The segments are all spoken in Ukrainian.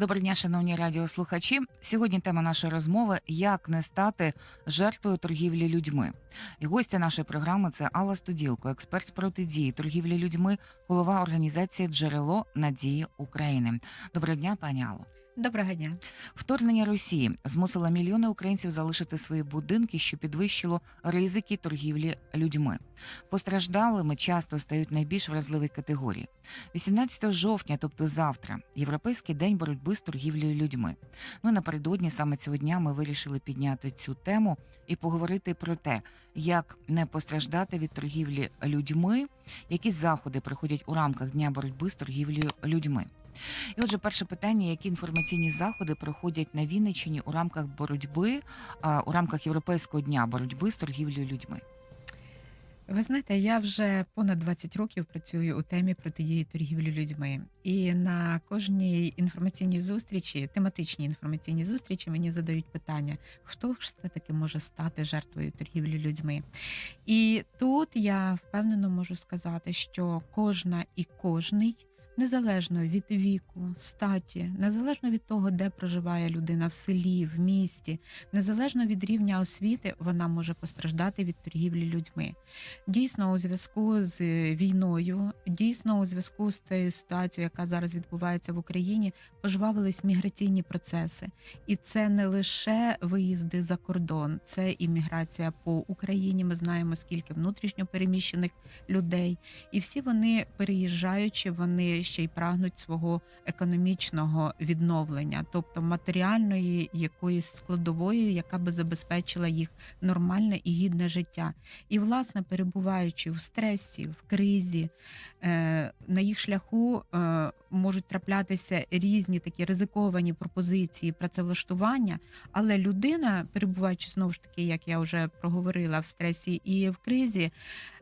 Доброго дня, шановні радіослухачі. Сьогодні тема нашої розмови як не стати жертвою торгівлі людьми. І гостя нашої програми це Алла Студілко, експерт з протидії торгівлі людьми, голова організації Джерело Надії України. Доброго дня, пані Алло. Доброго дня. Вторгнення Росії змусило мільйони українців залишити свої будинки, що підвищило ризики торгівлі людьми. Постраждалими часто стають найбільш вразливі категорії. 18 жовтня, тобто завтра, європейський день боротьби з торгівлею людьми. Ну і напередодні саме цього дня ми вирішили підняти цю тему і поговорити про те, як не постраждати від торгівлі людьми, які заходи проходять у рамках дня боротьби з торгівлею людьми. І отже, перше питання: які інформаційні заходи проходять на Вінниччині у рамках боротьби, у рамках Європейського дня боротьби з торгівлею людьми? Ви знаєте, я вже понад 20 років працюю у темі протидії торгівлі людьми. І на кожній інформаційній зустрічі, тематичній інформаційній зустрічі, мені задають питання: хто ж все таки може стати жертвою торгівлі людьми? І тут я впевнено можу сказати, що кожна і кожний. Незалежно від віку, статі, незалежно від того, де проживає людина в селі, в місті, незалежно від рівня освіти, вона може постраждати від торгівлі людьми. Дійсно, у зв'язку з війною, дійсно, у зв'язку з тією ситуацією, яка зараз відбувається в Україні, пожвавились міграційні процеси, і це не лише виїзди за кордон, це і міграція по Україні. Ми знаємо, скільки внутрішньо переміщених людей, і всі вони переїжджаючи, вони ще й прагнуть свого економічного відновлення, тобто матеріальної якоїсь складової, яка би забезпечила їх нормальне і гідне життя. І, власне, перебуваючи в стресі, в кризі, на їх шляху е, можуть траплятися різні такі ризиковані пропозиції працевлаштування, але людина, перебуваючи знову ж таки, як я вже проговорила, в стресі і в кризі,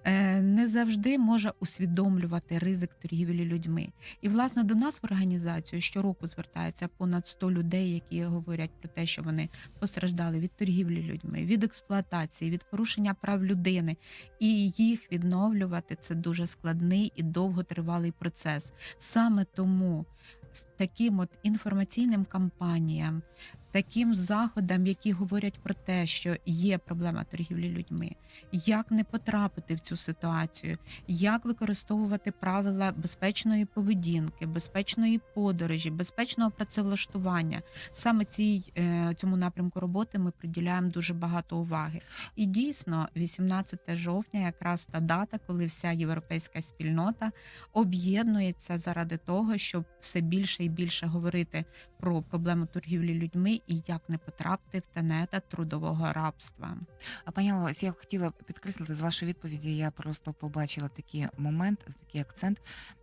е, не завжди може усвідомлювати ризик торгівлі людьми. І власне до нас в організацію щороку звертається понад 100 людей, які говорять про те, що вони постраждали від торгівлі людьми, від експлуатації, від порушення прав людини. І їх відновлювати це дуже складний і довготривалий процес. Саме тому з таким от інформаційним кампаніям. Таким заходам, які говорять про те, що є проблема торгівлі людьми, як не потрапити в цю ситуацію, як використовувати правила безпечної поведінки, безпечної подорожі, безпечного працевлаштування. Саме цій е, цьому напрямку роботи ми приділяємо дуже багато уваги. І дійсно, 18 жовтня, якраз та дата, коли вся європейська спільнота об'єднується заради того, щоб все більше і більше говорити про проблему торгівлі людьми і як не потрапити в тенета трудового рабства. А пані Алло, я хотіла підкреслити з вашої відповіді. Я просто побачила такий момент, такий акцент,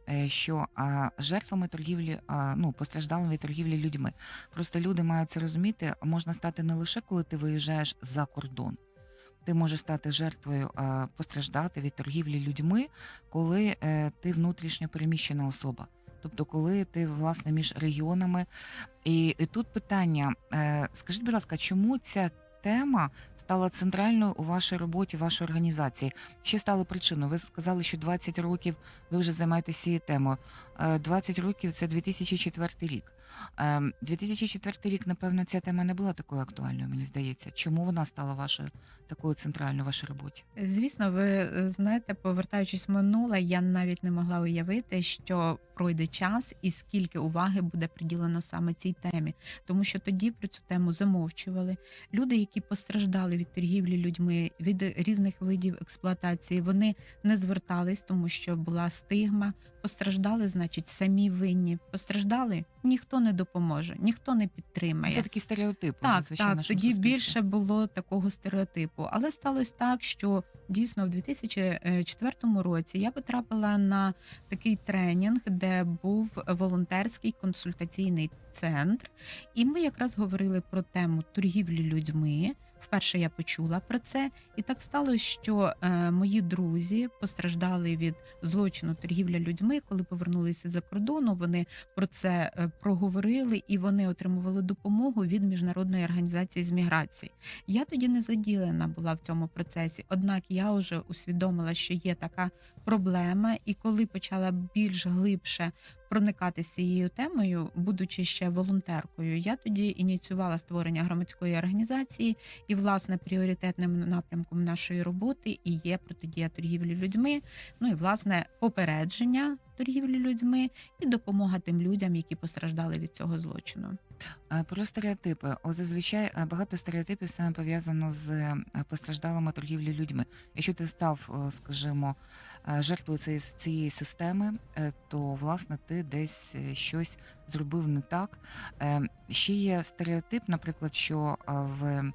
е, що жертвами торгівлі, ну постраждалими торгівлі людьми. Просто люди мають це розуміти. Можна стати не лише коли ти виїжджаєш за кордон. Ти можеш стати жертвою постраждати від торгівлі людьми, коли е, ти внутрішньо переміщена особа. Тобто, коли ти власне між регіонами, і, і тут питання: е, скажіть, будь ласка, чому ця тема стала центральною у вашій роботі, вашої організації? Що стало причиною? Ви сказали, що 20 років ви вже займаєтеся цією темою. Е, 20 років це 2004 рік. Е, 2004 рік, напевно, ця тема не була такою актуальною, мені здається. Чому вона стала вашою такою центральною в вашій роботі? Звісно, ви е, знаєте, повертаючись в минуле, я навіть не могла уявити, що пройде час і скільки уваги буде приділено саме цій темі, тому що тоді про цю тему замовчували. Люди, які постраждали від торгівлі людьми, від різних видів експлуатації, вони не звертались, тому що була стигма. Постраждали, значить, самі винні. Постраждали, ніхто не допоможе, ніхто не підтримає. Це такі стереотипи. Так, так, тоді суспільстві. більше було такого стереотипу. Але сталося так, що дійсно в 2004 році я потрапила на такий тренінг, де був волонтерський консультаційний центр, і ми якраз говорили про тему торгівлі людьми. Вперше я почула про це, і так сталося, що е, мої друзі постраждали від злочину торгівля людьми, коли повернулися за кордону. Вони про це е, проговорили і вони отримували допомогу від міжнародної організації з міграції. Я тоді не заділена була в цьому процесі, однак я вже усвідомила, що є така проблема, і коли почала більш глибше проникатися цією темою, будучи ще волонтеркою, я тоді ініціювала створення громадської організації, і власне пріоритетним напрямком нашої роботи і є протидія торгівлі людьми. Ну і власне попередження торгівлі людьми і допомога тим людям, які постраждали від цього злочину. Е, Про стереотипи. О, зазвичай е, багато стереотипів саме пов'язано з е, постраждалими торгівлі людьми. Якщо ти став, скажімо, жертвою цієї, цієї системи, е, то власне ти десь е, щось зробив не так. Е, Ще є стереотип, наприклад, що е, в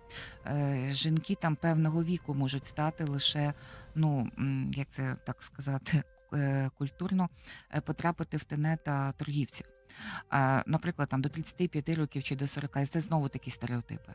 е, жінки там певного віку можуть стати лише, ну як це так сказати, е, культурно е, потрапити в тенета торгівців. Е, Наприклад, там до 35 років чи до 40, це знову такі стереотипи.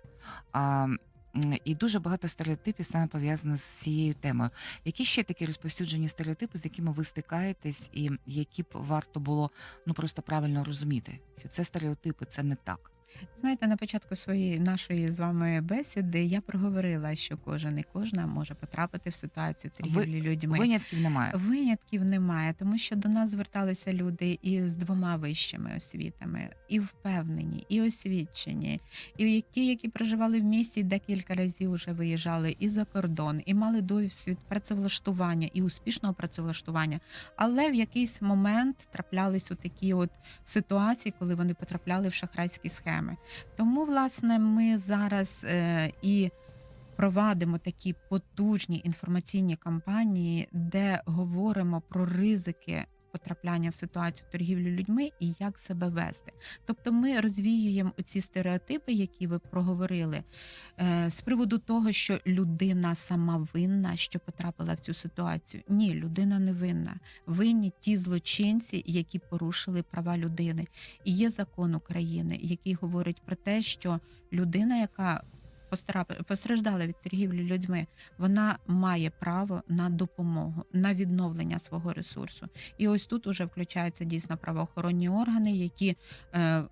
І дуже багато стереотипів саме пов'язано з цією темою. Які ще такі розповсюджені стереотипи, з якими ви стикаєтесь, і які б варто було ну просто правильно розуміти, що це стереотипи, це не так. Знаєте, на початку своєї нашої з вами бесіди я проговорила, що кожен і кожна може потрапити в ситуацію торгівлі людьми. Винятків немає. Винятків немає, тому що до нас зверталися люди із двома вищими освітами, і впевнені, і освічені, і ті, які проживали в місті, декілька разів вже виїжджали і за кордон, і мали досвід працевлаштування і успішного працевлаштування. Але в якийсь момент траплялись у такі от ситуації, коли вони потрапляли в шахрайські схеми. Тому, власне, ми зараз е, і провадимо такі потужні інформаційні кампанії, де говоримо про ризики. Потрапляння в ситуацію торгівлі людьми і як себе вести. Тобто ми розвіюємо ці стереотипи, які ви проговорили, е, з приводу того, що людина сама винна, що потрапила в цю ситуацію. Ні, людина не винна. Винні ті злочинці, які порушили права людини. І є закон України, який говорить про те, що людина, яка постраждала від торгівлі людьми, вона має право на допомогу, на відновлення свого ресурсу. І ось тут уже включаються дійсно правоохоронні органи, які е,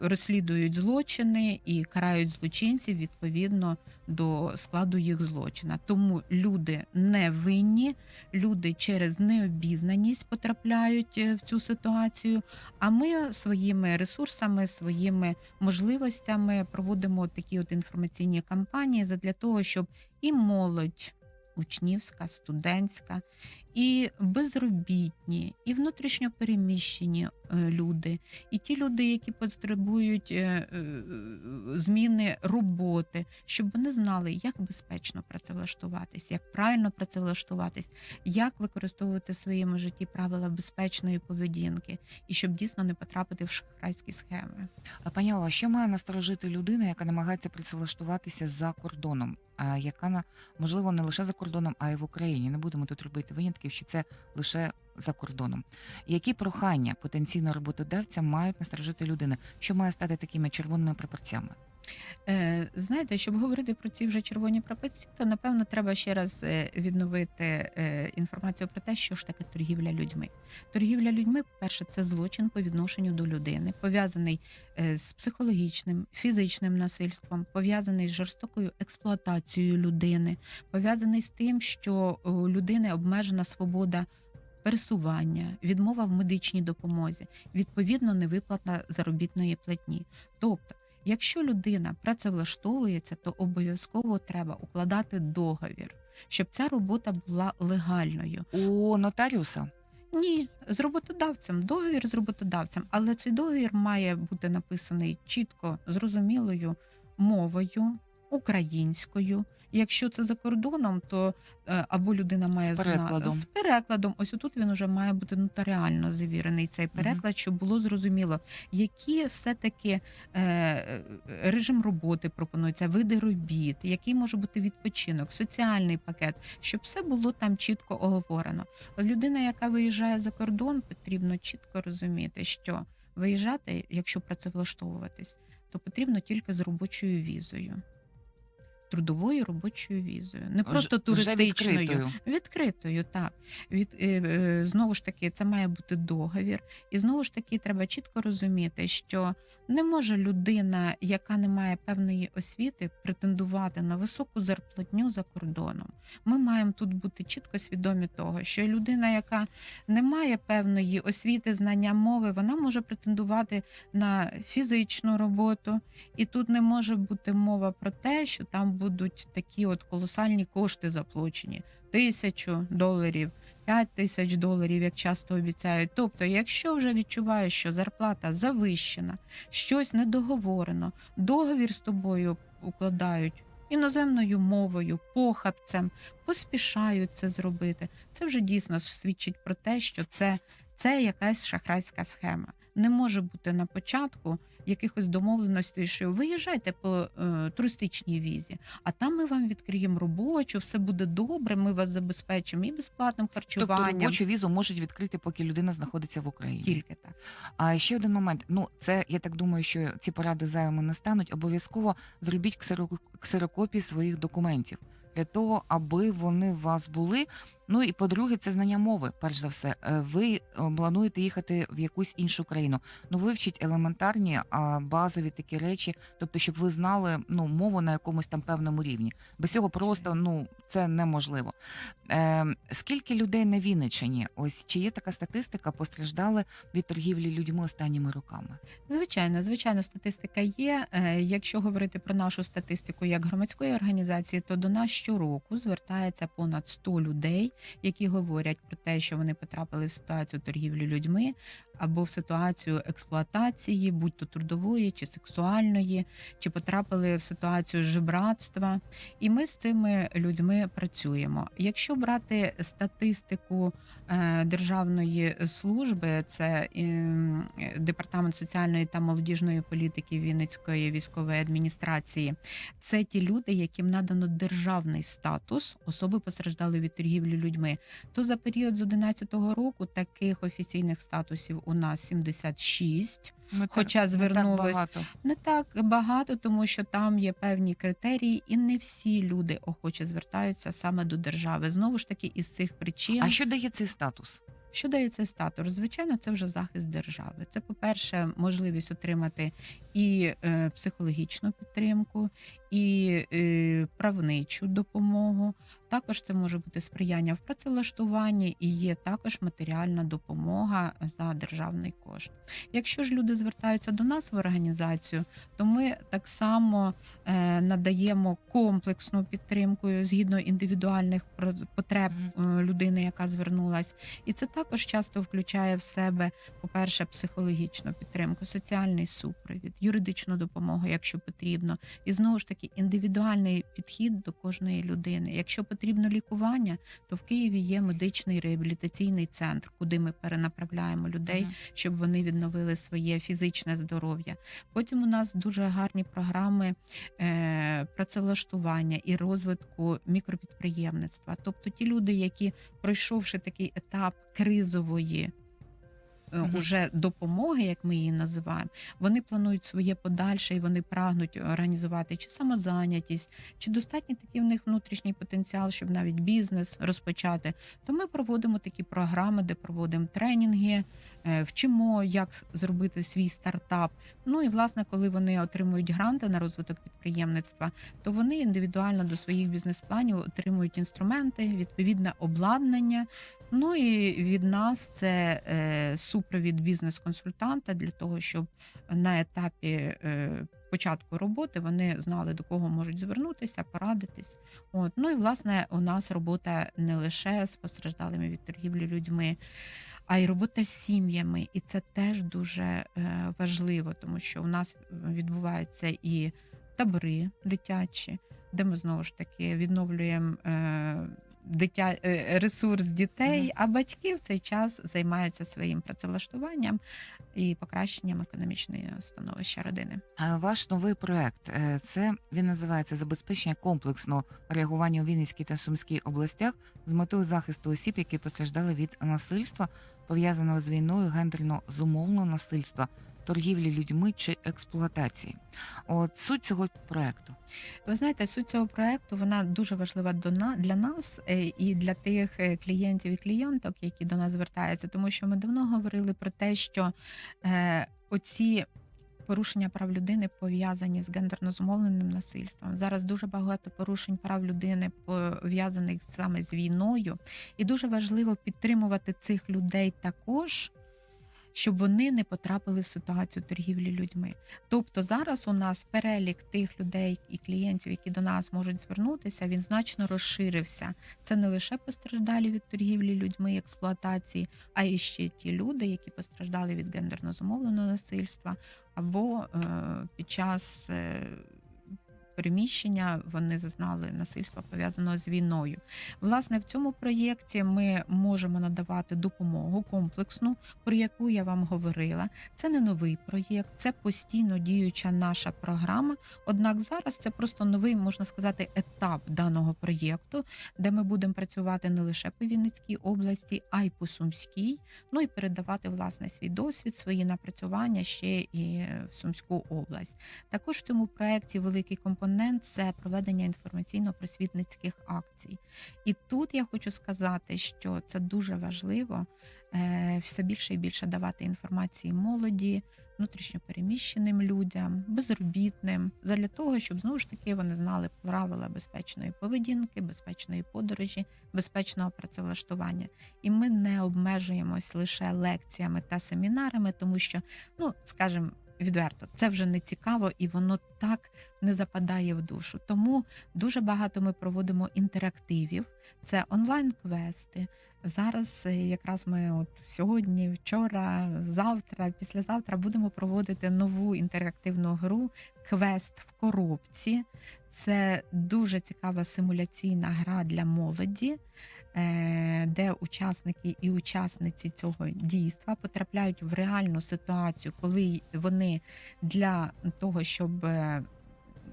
розслідують злочини і карають злочинців відповідно до складу їх злочина. Тому люди не винні, люди через необізнаність потрапляють е, в цю ситуацію. А ми своїми ресурсами, своїми можливостями проводимо такі от інформаційні кампанії для того, щоб і молодь. Учнівська, студентська, і безробітні, і внутрішньопереміщені е, люди, і ті люди, які потребують е, е, зміни роботи, щоб вони знали, як безпечно працевлаштуватись, як правильно працевлаштуватись, як використовувати в своєму житті правила безпечної поведінки, і щоб дійсно не потрапити в шахрайські схеми. Пані Алла, що має насторожити людина, яка намагається працевлаштуватися за кордоном, а яка можливо не лише за кордоном, а й в Україні? Не будемо тут робити винятків, що це лише за кордоном. Які прохання потенційно роботодавця мають насторожити людина, що має стати такими червоними прапорцями? Е, знаєте, щоб говорити про ці вже червоні прапорці, то напевно треба ще раз е, відновити е, інформацію про те, що ж таке торгівля людьми. Торгівля людьми, перше, це злочин по відношенню до людини, пов'язаний з психологічним, фізичним насильством, пов'язаний з жорстокою експлуатацією людини, пов'язаний з тим, що у людини обмежена свобода. Пересування, відмова в медичній допомозі, відповідно, невиплата заробітної платні. Тобто, Якщо людина працевлаштовується, то обов'язково треба укладати договір, щоб ця робота була легальною. У нотаріуса Ні, з роботодавцем, договір з роботодавцем, але цей договір має бути написаний чітко зрозумілою мовою. Українською, якщо це за кордоном, то е, або людина має З перекладом. зна... з перекладом. Ось тут він уже має бути нотаріально завірений цей переклад, щоб було зрозуміло, які все таки е, режим роботи пропонується, види робіт, який може бути відпочинок, соціальний пакет, щоб все було там чітко оговорено. Людина, яка виїжджає за кордон, потрібно чітко розуміти, що виїжджати, якщо працевлаштовуватись, то потрібно тільки з робочою візою. Трудовою робочою візою, не просто вже туристичною. відкритою. Відкритою, так. Від, е, е, знову ж таки, це має бути договір. І знову ж таки, треба чітко розуміти, що не може людина, яка не має певної освіти, претендувати на високу зарплатню за кордоном. Ми маємо тут бути чітко свідомі того, що людина, яка не має певної освіти, знання мови, вона може претендувати на фізичну роботу, і тут не може бути мова про те, що там будуть такі от колосальні кошти заплачені тисячу доларів, п'ять тисяч доларів, як часто обіцяють. Тобто, якщо вже відчуваєш, що зарплата завищена, щось недоговорено, договір з тобою укладають. Іноземною мовою, похабцем, поспішають це зробити. Це вже дійсно свідчить про те, що це, це якась шахрайська схема. Не може бути на початку якихось домовленостей, що виїжджайте по е, туристичній візі, а там ми вам відкриємо робочу, все буде добре. Ми вас забезпечимо і безплатним Тобто харчуванням. робочу візу можуть відкрити, поки людина знаходиться в Україні. Тільки так. А ще один момент. Ну, це я так думаю, що ці поради зайвими не стануть. Обов'язково зробіть ксеро- ксерокопії своїх документів для того, аби вони у вас були. Ну і по-друге, це знання мови. Перш за все, Е, ви е, плануєте їхати в якусь іншу країну. Ну, вивчіть елементарні базові такі речі, тобто, щоб ви знали ну мову на якомусь там певному рівні. Без цього просто ну це неможливо. Е, скільки людей на Вінниччині? Ось чи є така статистика, постраждали від торгівлі людьми останніми роками? Звичайно, звичайно, статистика є. Е, Якщо говорити про нашу статистику як громадської організації, то до нас щороку звертається понад 100 людей, які говорять про те, що вони потрапили в ситуацію торгівлі людьми або в ситуацію експлуатації, будь то трудової чи сексуальної, чи потрапили в ситуацію жебратства. І ми з цими людьми працюємо. Якщо брати статистику е, державної служби, це ем, департамент соціальної та молодіжної політики Вінницької військової адміністрації, це ті люди, яким надано державний статус, особи постраждали від торгівлі людьми. То за період з 2011 року таких офіційних статусів у нас 76. Ну, Хоча не так. Не так багато, тому що там є певні критерії, і не всі люди охоче звертаються саме до держави. Знову ж таки, із цих причин, А що дає цей статус? що дає цей статус? Звичайно, це вже захист держави. Це, по-перше, можливість отримати і е, психологічну підтримку, і е, правничу допомогу. Також це може бути сприяння в працевлаштуванні і є також матеріальна допомога за державний кошт. Якщо ж люди звертаються до нас в організацію, то ми так само е, надаємо комплексну підтримку згідно індивідуальних потреб е, людини, яка звернулась. І це також часто включає в себе, по-перше, психологічну підтримку, соціальний супровід, юридичну допомогу, якщо потрібно, і знову ж таки індивідуальний підхід до кожної людини. Якщо потрібно лікування, то в Києві є медичний реабілітаційний центр, куди ми перенаправляємо людей, Мгм. щоб вони відновили своє фізичне здоров'я. Потім у нас дуже гарні програми е, працевлаштування і розвитку мікропідприємництва. Тобто ті люди, які пройшовши такий етап кризової. Мгм. Уже допомоги, як ми її називаємо, вони планують своє подальше і вони прагнуть організувати чи самозайнятість, чи достатній такий в них внутрішній потенціал, щоб навіть бізнес розпочати. То ми проводимо такі програми, де проводимо тренінги, е, вчимо, як зробити свій стартап. Ну і власне, коли вони отримують гранти на розвиток підприємництва, то вони індивідуально до своїх бізнес-планів отримують інструменти, відповідне обладнання. Ну і від нас це е, супровід бізнес-консультанта для того, щоб на етапі е, початку роботи вони знали до кого можуть звернутися, порадитись. От ну і власне у нас робота не лише з постраждалими від торгівлі людьми, а й робота з сім'ями. І це теж дуже е, важливо, тому що у нас відбуваються і табори дитячі, де ми знову ж таки відновлюємо. Дитя е, ресурс дітей, а батьки в цей час займаються своїм працевлаштуванням і покращенням економічної становища родини. А Ваш новий проект е, це він називається забезпечення комплексного реагування у Вінницькій та Сумській областях з метою захисту осіб, які постраждали від насильства, пов'язаного з війною, гендерно зумовленого насильства, торгівлі людьми чи експлуатації. От суть цього проекту. Ви знаєте, суть цього проекту вона дуже важлива для нас е, і для тих е, клієнтів і клієнток, які до нас звертаються, тому що ми давно говорили про те, що е, оці. Порушення прав людини пов'язані з гендерно зумовленим насильством. Зараз дуже багато порушень прав людини пов'язаних саме з війною, і дуже важливо підтримувати цих людей також, щоб вони не потрапили в ситуацію торгівлі людьми. Тобто зараз у нас перелік тих людей і клієнтів, які до нас можуть звернутися, він значно розширився. Це не лише постраждалі від торгівлі людьми експлуатації, а і ще ті люди, які постраждали від гендерно зумовленого насильства, або е, під час е, переміщення вони зазнали насильства пов'язаного з війною. Власне, в цьому проєкті ми можемо надавати допомогу комплексну, про яку я вам говорила. Це не новий проєкт, це постійно діюча наша програма. Однак зараз це просто новий, можна сказати, етап даного проєкту, де ми будемо працювати не лише по Вінницькій області, а й по Сумській. Ну і передавати власне свій досвід, свої напрацювання ще і в Сумську область. Також в цьому проєкті великий компонент це проведення інформаційно-просвітницьких акцій. І тут я хочу сказати, що це дуже важливо е, все більше і більше давати інформації молоді, внутрішньопереміщеним людям, безробітним, задля того, щоб знову ж таки вони знали правила безпечної поведінки, безпечної подорожі, безпечного працевлаштування. І ми не обмежуємось лише лекціями та семінарами, тому що, ну скажімо, відверто, це вже не цікаво і воно так не западає в душу. Тому дуже багато ми проводимо інтерактивів. Це онлайн-квести. Зараз е, якраз ми от сьогодні, вчора, завтра, післязавтра будемо проводити нову інтерактивну гру Квест в коробці. Це дуже цікава симуляційна гра для молоді, де учасники і учасниці цього дійства потрапляють в реальну ситуацію, коли вони для того, щоб е,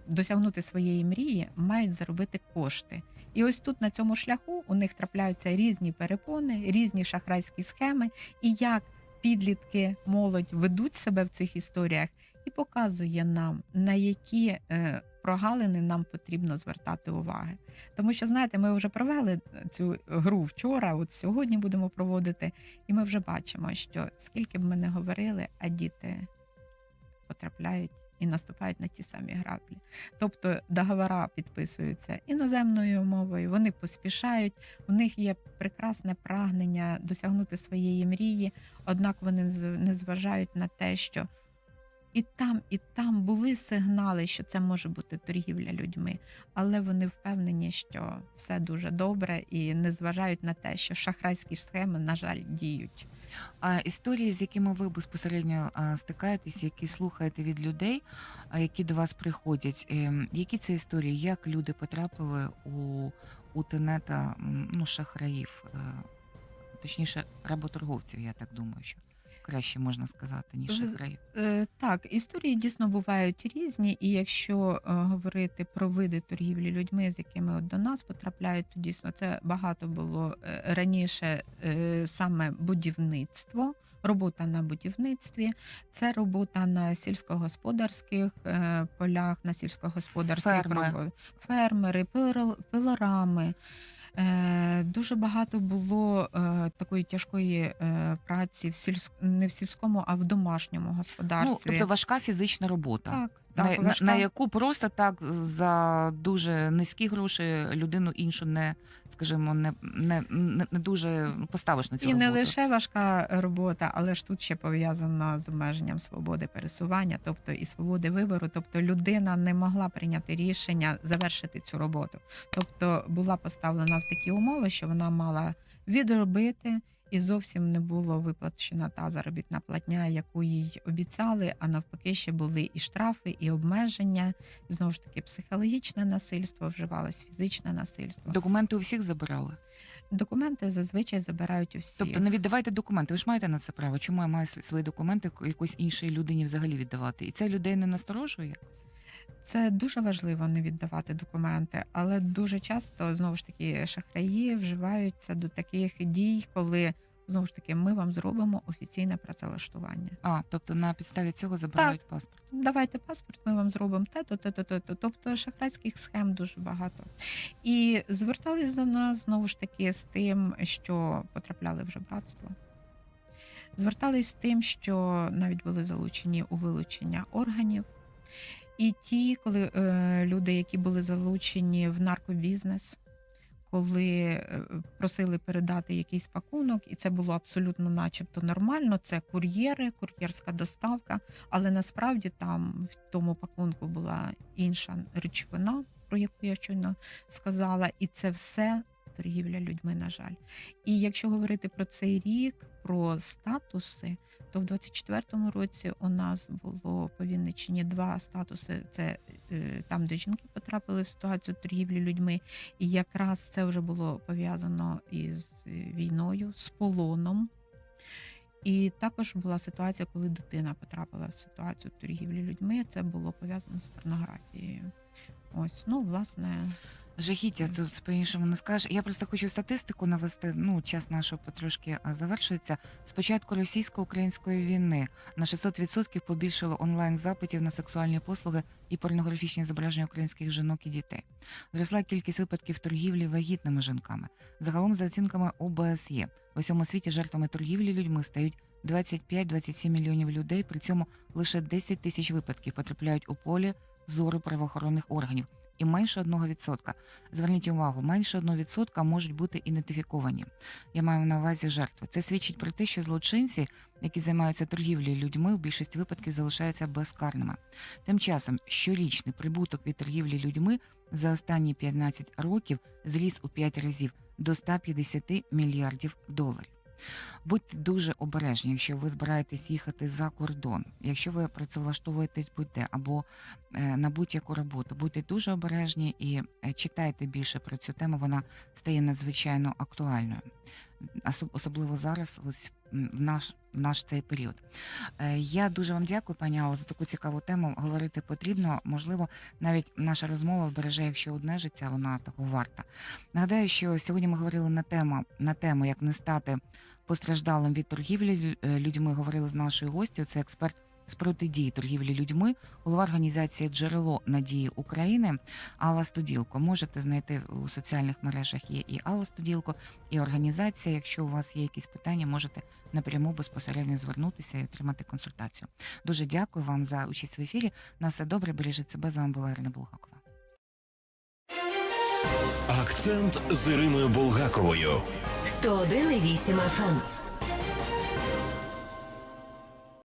досягнути своєї мрії, мають заробити кошти. І ось тут на цьому шляху у них трапляються різні перепони, різні шахрайські схеми, і як підлітки, молодь ведуть себе в цих історіях, і показує нам, на які е, прогалини нам потрібно звертати уваги. Тому що, знаєте, ми вже провели цю гру вчора, от сьогодні будемо проводити, і ми вже бачимо, що скільки б ми не говорили, а діти потрапляють і наступають на ті самі граблі. Тобто договора підписуються іноземною мовою, вони поспішають, у них є прекрасне прагнення досягнути своєї мрії, однак вони не зважають на те, що і там, і там були сигнали, що це може бути торгівля людьми, але вони впевнені, що все дуже добре і не зважають на те, що шахрайські схеми, на жаль, діють. А історії, з якими ви безпосередньо стикаєтесь, які слухаєте від людей, які до вас приходять, ем, які це історії, як люди потрапили у, у тенета ну, шахраїв, е, точніше, работорговців, я так думаю, що краще можна сказати, ніж. Е, Так, історії дійсно бувають різні, і якщо е, говорити про види торгівлі людьми, з якими от до нас потрапляють, то дійсно це багато було е, раніше е, саме будівництво. Робота на будівництві, це робота на сільськогосподарських полях, на сільськогосподарських Ферми. робо- фермери, пилор- пилорами. Е, дуже багато було е, такої тяжкої е, праці в сільсь... не в сільському, а в домашньому Ну, господарстві. тобто важка фізична робота. так, так, на, важка. на яку просто так за дуже низькі гроші людину іншу не, скажімо, не, не, не, не дуже поставиш на цю І роботу. не лише важка робота, але ж тут ще пов'язано з обмеженням свободи пересування, тобто і свободи вибору. Тобто людина не могла прийняти рішення завершити цю роботу. Тобто була поставлена в такі умови, що вона мала відробити. І зовсім не було виплачена та заробітна платня, яку їй обіцяли. А навпаки, ще були і штрафи, і обмеження. Знову ж таки, психологічне насильство вживалось, фізичне насильство. Документи у всіх забирали. Документи зазвичай забирають у всіх. Тобто не віддавайте документи. Ви ж маєте на це право. Чому я маю свої документи якоїсь іншій людині взагалі віддавати? І це людей не насторожує якось? Це дуже важливо не віддавати документи, але дуже часто знову ж таки шахраї вживаються до таких дій, коли знову ж таки, ми вам зробимо офіційне працевлаштування. А, тобто на підставі цього забирають паспорт. Давайте паспорт, ми вам зробимо те, то, те, то, те, то. Тобто шахрайських схем дуже багато. І звертались до нас знову ж таки з тим, що потрапляли вже братство. Звертались з тим, що навіть були залучені у вилучення органів. І ті, коли е, люди, які були залучені в наркобізнес, коли е, просили передати якийсь пакунок, і це було абсолютно, начебто, нормально. Це кур'єри, кур'єрська доставка. Але насправді там в тому пакунку була інша речовина, про яку я щойно сказала, і це все торгівля людьми, на жаль. І якщо говорити про цей рік, про статуси, то в 24-му році у нас було по Вінниччині два статуси: це е, там, де жінки потрапили в ситуацію торгівлі людьми, і якраз це вже було пов'язано із е, війною, з полоном. І також була ситуація, коли дитина потрапила в ситуацію торгівлі людьми. Це було пов'язано з порнографією. Ось, ну, власне, Жахіття тут по-іншому не скажеш. Я просто хочу статистику навести. Ну, час нашого потрошки а, завершується. З початку російсько-української війни на 600% побільшало онлайн запитів на сексуальні послуги і порнографічні зображення українських жінок і дітей. Зросла кількість випадків торгівлі вагітними жінками. Загалом, за оцінками ОБСЄ, в усьому світі жертвами торгівлі людьми стають 25-27 мільйонів людей. При цьому лише 10 тисяч випадків потрапляють у полі зору правоохоронних органів. І менше 1%. Зверніть увагу, менше 1% можуть бути ідентифіковані. Я маю на увазі жертви. Це свідчить про те, що злочинці, які займаються торгівлею людьми, в більшості випадків залишаються безкарними. Тим часом щорічний прибуток від торгівлі людьми за останні 15 років зріс у 5 разів до 150 мільярдів доларів. Будьте дуже обережні, якщо ви збираєтесь їхати за кордон, якщо ви працевлаштовуєтесь будь-де або е, на будь-яку роботу, будьте дуже обережні і е, читайте більше про цю тему. Вона стає надзвичайно актуальною, Особ- особливо зараз, ось в наш, в наш цей період. Е, Я дуже вам дякую, пані Алла, за таку цікаву тему. Говорити потрібно. Можливо, навіть наша розмова вбереже, якщо одне життя, вона того варта. Нагадаю, що сьогодні ми говорили на тему на тему, як не стати постраждалим від торгівлі е, людьми. Говорили з нашою гостю. Це експерт з протидії торгівлі людьми, голова організації Джерело надії України Алла Студілко. Можете знайти у соціальних мережах є і Алла Студілко, і організація. Якщо у вас є якісь питання, можете напряму безпосередньо звернутися і отримати консультацію. Дуже дякую вам за участь в ефірі. На все добре, бережіть себе. З вами була Ірина Булгакова. Акцент з Іриною Булгаковою. 101,8 FM.